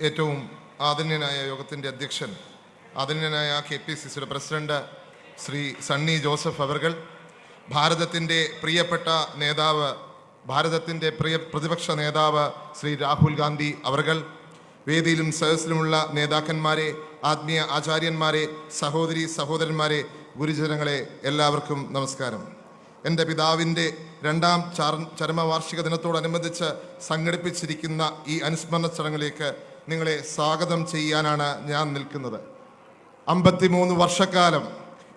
ഏറ്റവും ആദരണീയനായ യോഗത്തിന്റെ അധ്യക്ഷൻ ആദരണീയനായ കെ പി സി സിയുടെ പ്രസിഡന്റ് ശ്രീ സണ്ണി ജോസഫ് അവർകൾ ഭാരതത്തിന്റെ പ്രിയപ്പെട്ട നേതാവ് ഭാരതത്തിന്റെ പ്രിയ പ്രതിപക്ഷ നേതാവ് ശ്രീ രാഹുൽ ഗാന്ധി അവർകൾ വേദിയിലും സദസ്സിലുമുള്ള നേതാക്കന്മാരെ ആത്മീയ ആചാര്യന്മാരെ സഹോദരി സഹോദരന്മാരെ ഗുരുജനങ്ങളെ എല്ലാവർക്കും നമസ്കാരം. എന്റെ പിതാവിന്റെ രണ്ടാം ചാർ ചരമവാർഷിക ദിനത്തോടനുബന്ധിച്ച് സംഘടിപ്പിച്ചിരിക്കുന്ന ഈ അനുസ്മരണ ചടങ്ങിലേക്ക് നിങ്ങളെ സ്വാഗതം ചെയ്യാനാണ് ഞാൻ നിൽക്കുന്നത്. അമ്പത്തിമൂന്ന് വർഷക്കാലം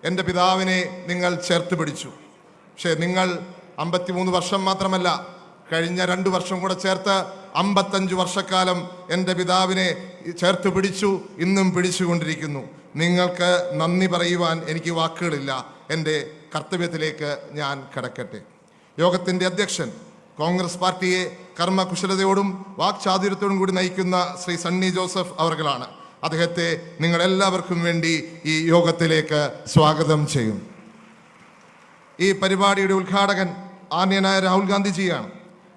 എന്റെ പിതാവിനെ നിങ്ങൾ ചേർത്ത് പിടിച്ചു. പക്ഷേ നിങ്ങൾ അമ്പത്തിമൂന്ന് വർഷം മാത്രമല്ല കഴിഞ്ഞ രണ്ട് വർഷം കൂടെ ചേർത്ത് അമ്പത്തഞ്ച് വർഷക്കാലം എന്റെ പിതാവിനെ ചേർത്ത് പിടിച്ചു ഇന്നും പിടിച്ചുകൊണ്ടിരിക്കുന്നു. നിങ്ങൾക്ക് നന്ദി പറയുവാൻ എനിക്ക് വാക്കുകളില്ല. എന്റെ കർത്തവ്യത്തിലേക്ക് ഞാൻ കടക്കട്ടെ. യോഗത്തിന്റെ അധ്യക്ഷൻ കോൺഗ്രസ് പാർട്ടിയെ കർമ്മകുശലതയോടും വാക്ചാതുര്യത്തോടും കൂടി നയിക്കുന്ന ശ്രീ സണ്ണി ജോസഫ് അവർകളാണ്. അദ്ദേഹത്തെ നിങ്ങളെല്ലാവർക്കും വേണ്ടി ഈ യോഗത്തിലേക്ക് സ്വാഗതം ചെയ്യും. ഈ പരിപാടിയുടെ ഉദ്ഘാടകൻ ആന്യനായ രാഹുൽ ഗാന്ധിജിയാണ്.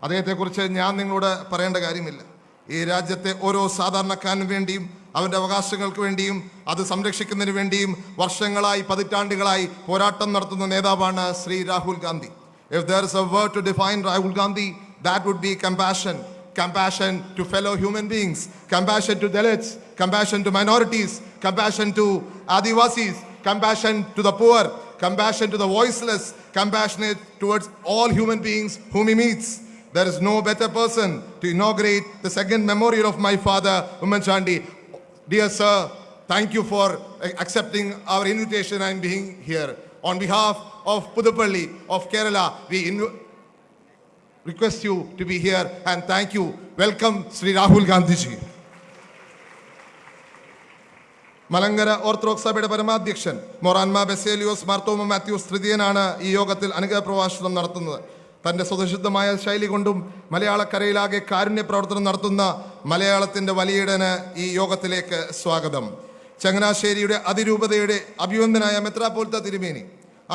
അദ്ദേഹത്തെക്കുറിച്ച് ഞാൻ നിങ്ങളോട് പറയേണ്ട കാര്യമില്ല. ഈ രാജ്യത്തെ ഓരോ സാധാരണക്കാരനും വേണ്ടിയും അവന്റെ അവകാശങ്ങൾക്ക് വേണ്ടിയും അത് സംരക്ഷിക്കുന്നതിന് വേണ്ടിയും വർഷങ്ങളായി പതിറ്റാണ്ടുകളായി പോരാട്ടം നടത്തുന്ന നേതാവാണ് Shri Rahul Gandhi. If there is a word to define Rahul Gandhi, that would be compassion. Compassion to fellow human beings, compassion to Dalits, compassion to minorities, compassion to Adivasis, compassion to the poor, compassion to the voiceless, compassionate towards all human beings whom he meets. There is no better person to inaugurate the second memorial of my father, Uman Chandi. Dear sir, thank you for accepting our invitation and being here. On behalf of Pudupalli of Kerala, we request you to be here and thank you. Welcome, Sri Rahul Gandhi Malankara Orthodox സഭയുടെ പരമാധ്യക്ഷൻ മൊറാൻമ ബെസേലിയോസ് മാർത്തോമ മാത്യൂസ് തൃതീയനാണ് ഈ യോഗത്തിൽ അനുഗ്രഹ പ്രഭാഷണം നടത്തുന്നത്. തന്റെ സ്വതസിദ്ധമായ ശൈലി കൊണ്ടും മലയാളക്കരയിലാകെ കാരുണ്യ പ്രവർത്തനം നടത്തുന്ന മലയാളത്തിന്റെ വലിയടന് ഈ യോഗത്തിലേക്ക് സ്വാഗതം. ചങ്ങനാശ്ശേരിയുടെ അതിരൂപതയുടെ അഭിവന്ദനായ മെത്രാപോൽത്ത തിരുമേനി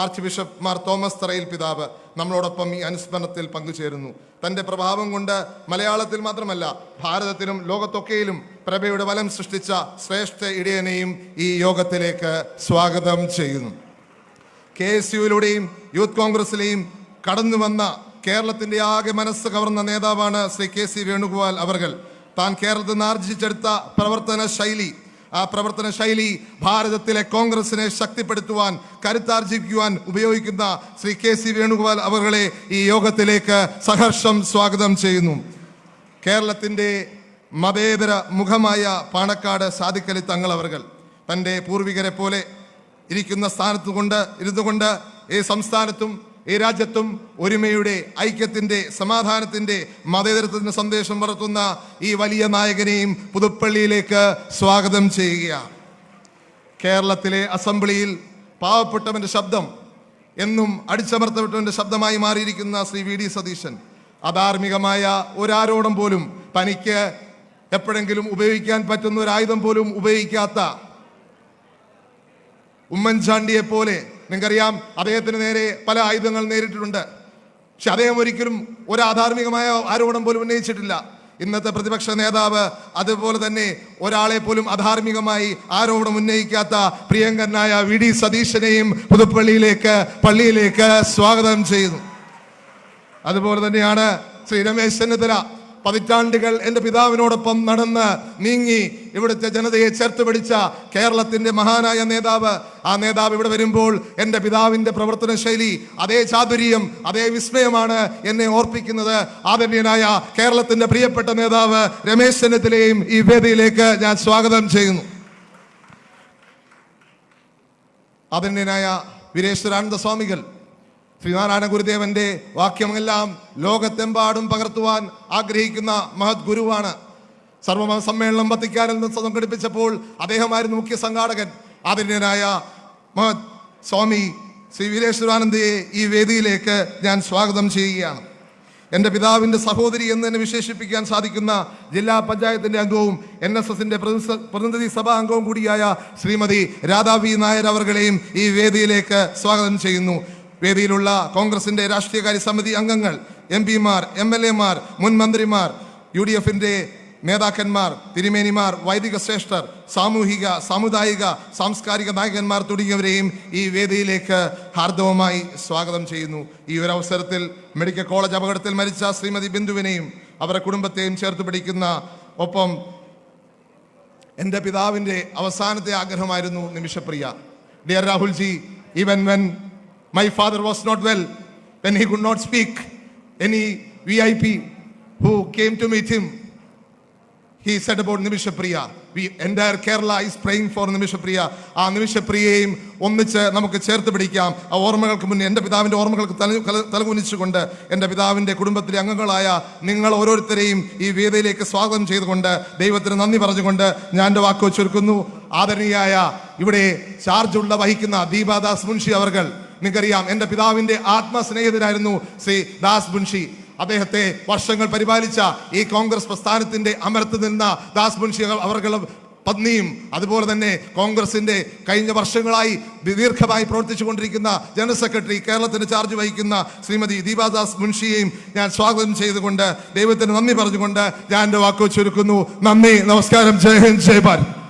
ആർച്ച് ബിഷപ്പ് മാർ തോമസ് തറയിൽ പിതാവ് നമ്മളോടൊപ്പം ഈ അനുസ്മരണത്തിൽ പങ്കുചേരുന്നു. തന്റെ പ്രഭാവം കൊണ്ട് മലയാളത്തിൽ മാത്രമല്ല ഭാരതത്തിലും ലോകത്തൊക്കെയിലും പ്രഭയുടെ വലം സൃഷ്ടിച്ച ശ്രേഷ്ഠ ഇടയനെയും ഈ യോഗത്തിലേക്ക് സ്വാഗതം ചെയ്യുന്നു. കെ എസ് യുയിലൂടെയും യൂത്ത് കോൺഗ്രസിലെയും കടന്നു വന്ന കേരളത്തിന്റെ ആകെ മനസ്സ് കവർന്ന നേതാവാണ് ശ്രീ കെ സി വേണുഗോപാൽ അവർ താൻ കേരളത്തിൽ നിന്ന് ആർജിച്ചെടുത്ത പ്രവർത്തന ശൈലി ആ പ്രവർത്തന ശൈലി ഭാരതത്തിലെ കോൺഗ്രസിനെ ശക്തിപ്പെടുത്തുവാൻ കരുത്താർജിക്കുവാൻ ഉപയോഗിക്കുന്ന ശ്രീ കെ സി വേണുഗോപാൽ അവരെ ഈ യോഗത്തിലേക്ക് സഹർഷം സ്വാഗതം ചെയ്യുന്നു. കേരളത്തിന്റെ മതേതര മുഖമായ പാണക്കാട് സാധിക്കലി തങ്ങൾ അവർകൾ തന്റെ പൂർവികരെ പോലെ ഇരിക്കുന്ന സ്ഥാനത്തുകൊണ്ട് ഇരുന്നുകൊണ്ട് ഈ സംസ്ഥാനത്തും ഈ രാജ്യത്തും ഒരുമയുടെ ഐക്യത്തിന്റെ സമാധാനത്തിന്റെ മതേതരത്വത്തിന്റെ സന്ദേശം വളർത്തുന്ന ഈ വലിയ നായകനെയും പുതുപ്പള്ളിയിലേക്ക് സ്വാഗതം ചെയ്യുക കേരളത്തിലെ അസംബ്ലിയിൽ പാവപ്പെട്ടവന്റെ ശബ്ദം എന്നും അടിച്ചമർത്തപ്പെട്ടവന്റെ ശബ്ദമായി മാറിയിരിക്കുന്ന ശ്രീ വി ഡി സതീശൻ അധാർമികമായ ഒരാരോടും പോലും തനിക്ക് എപ്പോഴെങ്കിലും ഉപയോഗിക്കാൻ പറ്റുന്ന ഒരു ആയുധം പോലും ഉപയോഗിക്കാത്ത ഉമ്മൻചാണ്ടിയെ പോലെ നിങ്ങൾക്കറിയാം അദ്ദേഹത്തിന് നേരെ പല ആയുധങ്ങൾ നേരിട്ടിട്ടുണ്ട്. പക്ഷെ അദ്ദേഹം ഒരിക്കലും ഒരു ആധാർമികമായ ആരോപണം പോലും ഉന്നയിച്ചിട്ടില്ല. ഇന്നത്തെ പ്രതിപക്ഷ നേതാവ് അതുപോലെ തന്നെ ഒരാളെ പോലും അധാർമികമായി ആരോപണം ഉന്നയിക്കാത്ത പ്രിയങ്കരനായ വി ഡി സതീശനെയും പുതുപ്പള്ളിയിലേക്ക് പള്ളിയിലേക്ക് സ്വാഗതം ചെയ്യുന്നു. അതുപോലെ തന്നെയാണ് ശ്രീ രമേശ് ചെന്നിത്തല. പതിറ്റാണ്ടുകൾ എന്റെ പിതാവിനോടൊപ്പം നടന്ന് നീങ്ങി ഇവിടുത്തെ ജനതയെ ചേർത്ത് പിടിച്ച കേരളത്തിന്റെ മഹാനായ നേതാവ് ആ നേതാവ് ഇവിടെ വരുമ്പോൾ എന്റെ പിതാവിന്റെ പ്രവർത്തന ശൈലി അതേ ചാതുര്യം അതേ വിസ്മയമാണ് എന്നെ ഓർപ്പിക്കുന്നത്. ആദരണീയനായ കേരളത്തിന്റെ പ്രിയപ്പെട്ട നേതാവ് രമേശ് ചെന്നിത്തലയും ഈ വേദിയിലേക്ക് ഞാൻ സ്വാഗതം ചെയ്യുന്നു. ആദരണീയനായ വീരേശ്വരാനന്ദ സ്വാമികൾ ശ്രീനാരായണ ഗുരുദേവന്റെ വാക്യമെല്ലാം ലോകത്തെമ്പാടും പകർത്തുവാൻ ആഗ്രഹിക്കുന്ന മഹത് ഗുരുവാണ്. സർവമത സമ്മേളനം വത്തിക്കാനിൽ നിന്ന് സംഘടിപ്പിച്ചപ്പോൾ അദ്ദേഹമായിരുന്നു മുഖ്യ സംഘാടകൻ. ആദരണീയനായ മഹത് സ്വാമി ശ്രീ വീരേശ്വരാനന്ദയെ ഈ വേദിയിലേക്ക് ഞാൻ സ്വാഗതം ചെയ്യുകയാണ്. എന്റെ പിതാവിന്റെ സഹോദരി എന്ന് തന്നെ വിശേഷിപ്പിക്കാൻ സാധിക്കുന്ന ജില്ലാ പഞ്ചായത്തിന്റെ അംഗവും എൻ എസ് എസിന്റെ പ്രതിനിധി സഭാ അംഗവും കൂടിയായ ശ്രീമതി രാധാ വി നായർ അവർകളെയും ഈ വേദിയിലേക്ക് സ്വാഗതം ചെയ്യുന്നു. വേദിയിലുള്ള കോൺഗ്രസിന്റെ രാഷ്ട്രീയകാര്യ സമിതി അംഗങ്ങൾ എം പിമാർ എം എൽ എമാർ മുൻ മന്ത്രിമാർ യു ഡി എഫിന്റെ നേതാക്കന്മാർ തിരുമേനിമാർ വൈദിക ശ്രേഷ്ഠർ സാമൂഹിക സാമുദായിക സാംസ്കാരിക നായകന്മാർ തുടങ്ങിയവരെയും ഈ വേദിയിലേക്ക് ഹാർദവമായി സ്വാഗതം ചെയ്യുന്നു. ഈ ഒരു അവസരത്തിൽ മെഡിക്കൽ കോളേജ് അപകടത്തിൽ മരിച്ച ശ്രീമതി ബിന്ദുവിനെയും അവരുടെ കുടുംബത്തെയും ചേർത്ത് പിടിക്കുന്ന ഒപ്പം എന്റെ പിതാവിന്റെ അവസാനത്തെ ആഗ്രഹമായിരുന്നു Nimishapriya. Dear Rahulji even when was not well when he could not speak any V I P who came to meet him he said about Nimishapriya we entire Kerala is praying for Nimishapriya ആ നിമിഷപ്രിയയും ഒന്നിച്ച് നമുക്ക് ചേർത്ത് പിടിക്കാം. ആ ഓർമ്മകൾക്ക് മുന്നേ എന്റെ പിതാവിന്റെ ഓർമ്മകൾക്ക് തല തലകുനിച്ചുകൊണ്ട് എന്റെ പിതാവിന്റെ കുടുംബത്തിലെ അംഗങ്ങളായ നിങ്ങൾ ഓരോരുത്തരെയും ഈ വേദിയിലേക്ക് സ്വാഗതം ചെയ്തുകൊണ്ട് ദൈവത്തിന് നന്ദി പറഞ്ഞുകൊണ്ട് ഞാൻ എന്റെ വാക്ക് ചുരുക്കുന്നു. ആദരണീയായ ഇവിടെ ചാർജുള്ള വഹിക്കുന്ന ദീപാദാസ് മുൻഷി അവർകൾ നിങ്ങൾക്കറിയാം എന്റെ പിതാവിന്റെ ആത്മസ്നേഹിതരായിരുന്നു ശ്രീ ദാസ് മുൻഷി. അദ്ദേഹത്തെ വർഷങ്ങൾ പരിപാലിച്ച ഈ കോൺഗ്രസ് പ്രസ്ഥാനത്തിന്റെ അമരത്ത് നിന്ന ദാസ് മുൻഷി അവർകളും പത്നിയും അതുപോലെ തന്നെ കോൺഗ്രസിന്റെ കഴിഞ്ഞ വർഷങ്ങളായി ദീർഘമായി പ്രവർത്തിച്ചു കൊണ്ടിരിക്കുന്ന ജനറൽ സെക്രട്ടറി കേരളത്തിന് ചാർജ് വഹിക്കുന്ന ശ്രീമതി ദീപാദാസ് മുൻഷിയെയും ഞാൻ സ്വാഗതം ചെയ്തുകൊണ്ട് ദൈവത്തിന് നന്ദി പറഞ്ഞുകൊണ്ട് ഞാൻ എന്റെ വാക്കു ചുരുക്കുന്നു. നന്ദി നമസ്കാരം. ജയ ഹിന്ദ് ജയ് ഭാരത്.